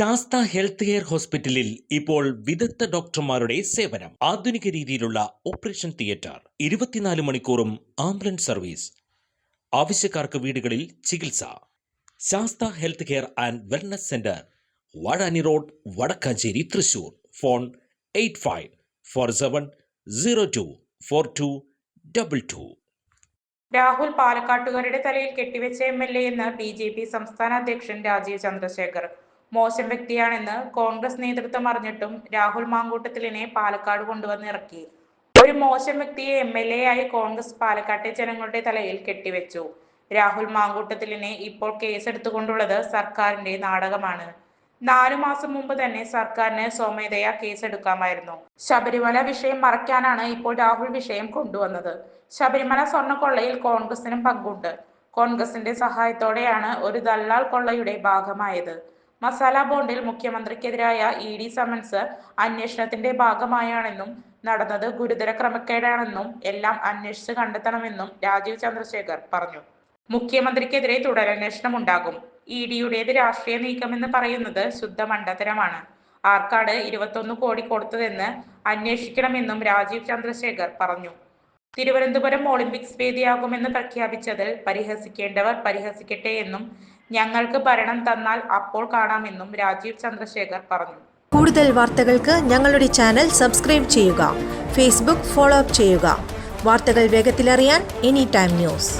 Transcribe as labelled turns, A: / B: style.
A: Sastha health care ഹോസ്പിറ്റലിൽ ഇപ്പോൾ വിദഗ്ധ ഡോക്ടർമാരുടെ സേവനം. ആധുനിക രീതിയിലുള്ള ഓപ്പറേഷൻ തിയേറ്റർ ഇരുപത്തിനാല് മണിക്കൂറും ആംബുലൻസ് സർവീസ് ആവശ്യക്കാർക്ക് വീടുകളിൽ ചികിത്സ. Shasta health care and wellness centre Vazhani road Vadakkanchery Thrissur. Phone eight five four seven zero two four two double two.
B: Rahul പാലക്കാട്ടുകാരുടെ തലയിൽ കെട്ടിവെച്ച എം എൽ എ എന്ന് ബി ജെ പി സംസ്ഥാന അധ്യക്ഷൻ രാജീവ് ചന്ദ്രശേഖർ. മോശം വ്യക്തിയാണെന്ന് കോൺഗ്രസ് നേതൃത്വം അറിഞ്ഞിട്ടും രാഹുൽ മാങ്കൂട്ടത്തിലിനെ പാലക്കാട് കൊണ്ടുവന്ന് ഇറക്കി. ഒരു മോശം വ്യക്തിയെ എം എൽ എ ആയി കോൺഗ്രസ് പാലക്കാട്ടെ ജനങ്ങളുടെ തലയിൽ കെട്ടിവെച്ചു. രാഹുൽ മാങ്കൂട്ടത്തിലിനെ ഇപ്പോൾ കേസെടുത്തുകൊണ്ടുള്ളത് സർക്കാരിന്റെ നാടകമാണ്. നാലു മാസം മുമ്പ് തന്നെ സർക്കാരിന് സ്വമേധയാ കേസെടുക്കാമായിരുന്നു. ശബരിമല വിഷയം മറയ്ക്കാനാണ് ഇപ്പോൾ രാഹുൽ വിഷയം കൊണ്ടുവന്നത്. ശബരിമല സ്വർണക്കൊള്ളയിൽ കോൺഗ്രസിനും പങ്കുണ്ട്. കോൺഗ്രസിന്റെ സഹായത്തോടെയാണ് ഒരു ദല്ലാൾ കൊള്ളയുടെ ഭാഗമായത്. മസാല ബോണ്ടിൽ മുഖ്യമന്ത്രിക്കെതിരായ ഇ ഡി സമൻസ് അന്വേഷണത്തിന്റെ ഭാഗമായാണെന്നും നടന്നത് ഗുരുതര ക്രമക്കേടാണെന്നും എല്ലാം അന്വേഷിച്ച് കണ്ടെത്തണമെന്നും രാജീവ് ചന്ദ്രശേഖർ പറഞ്ഞു. മുഖ്യമന്ത്രിക്കെതിരെ തുടരന്വേഷണം ഉണ്ടാകും ഇ ഡിയുടേത് രാഷ്ട്രീയ നീക്കമെന്ന് പറയുന്നത് ശുദ്ധ മണ്ടത്തരമാണ് ആർക്കാട് ഇരുപത്തൊന്ന് കോടി കൊടുത്തതെന്ന് അന്വേഷിക്കണമെന്നും രാജീവ് ചന്ദ്രശേഖർ പറഞ്ഞു. തിരുവനന്തപുരം ഒളിമ്പിക്സ് വേദിയാകുമെന്ന് പ്രഖ്യാപിച്ചതിൽ പരിഹസിക്കേണ്ടവർ പരിഹസിക്കട്ടെ എന്നും ഞങ്ങൾക്ക് ഭരണം തന്നാൽ അപ്പോൾ കാണാമെന്നും രാജീവ് ചന്ദ്രശേഖർ പറഞ്ഞു.
C: കൂടുതൽ വാർത്തകൾക്ക് ഞങ്ങളുടെ ചാനൽ സബ്സ്ക്രൈബ് ചെയ്യുക ഫേസ്ബുക്ക് ഫോളോ അപ്പ് ചെയ്യുക. വാർത്തകൾ വേഗത്തിലറിയാൻ എനി ടൈം ന്യൂസ്